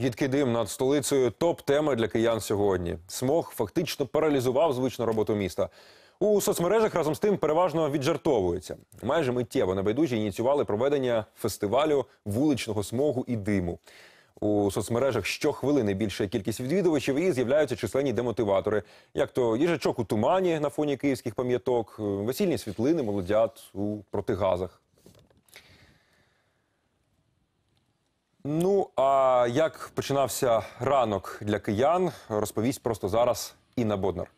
Гідкий дим над столицею топ-тема для киян сьогодні. Смог фактично паралізував звичну роботу міста. У соцмережах разом з тим переважно віджартовуються. Майже миттєво небайдужі ініціювали проведення фестивалю вуличного смогу і диму. У соцмережах щохвилини більша кількість відвідувачів і з'являються численні демотиватори, як то їжачок у тумані на фоні київських пам'яток, весільні світлини молодят у протигазах. Ну а як починався ранок для киян, розповість просто зараз Інна Боднар.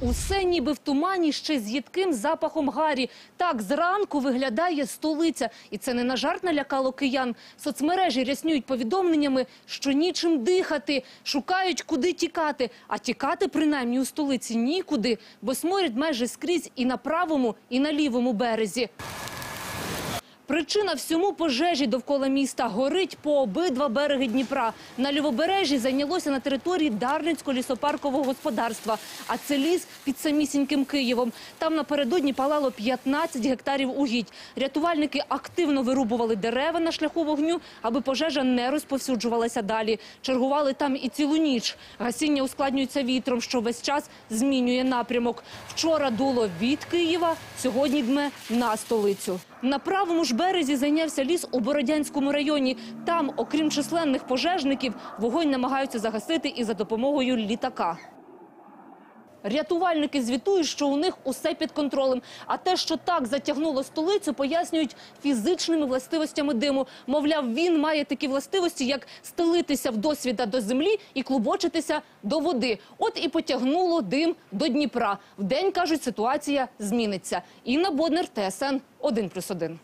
Усе ніби в тумані ще з їдким запахом гарі. Так зранку виглядає столиця. І це не на жарт налякало киян. Соцмережі ряснюють повідомленнями, що нічим дихати, шукають, куди тікати. А тікати, принаймні, у столиці нікуди, бо сморять майже скрізь і на правому, і на лівому березі. Причина всьому пожежі довкола міста горить по обидва береги Дніпра. На лівобережжі зайнялося на території Дарницького лісопаркового господарства, а це ліс під самісіньким Києвом. Там напередодні палало 15 гектарів угідь. Рятувальники активно вирубували дерева на шляху вогню, аби пожежа не розповсюджувалася далі. Чергували там і цілу ніч. Гасіння ускладнюється вітром, що весь час змінює напрямок. Вчора дуло від Києва, сьогодні дме на столицю. На правому ж березі зайнявся ліс у Бородянському районі. Там, окрім численних пожежників, вогонь намагаються загасити і за допомогою літака. Рятувальники звітують, що у них усе під контролем. А те, що так затягнуло столицю, пояснюють фізичними властивостями диму. Мовляв, він має такі властивості, як стелитися в досвіда до землі і клубочитися до води. От і потягнуло дим до Дніпра. Вдень, кажуть, ситуація зміниться. Інна Боднер, ТСН 1+,1.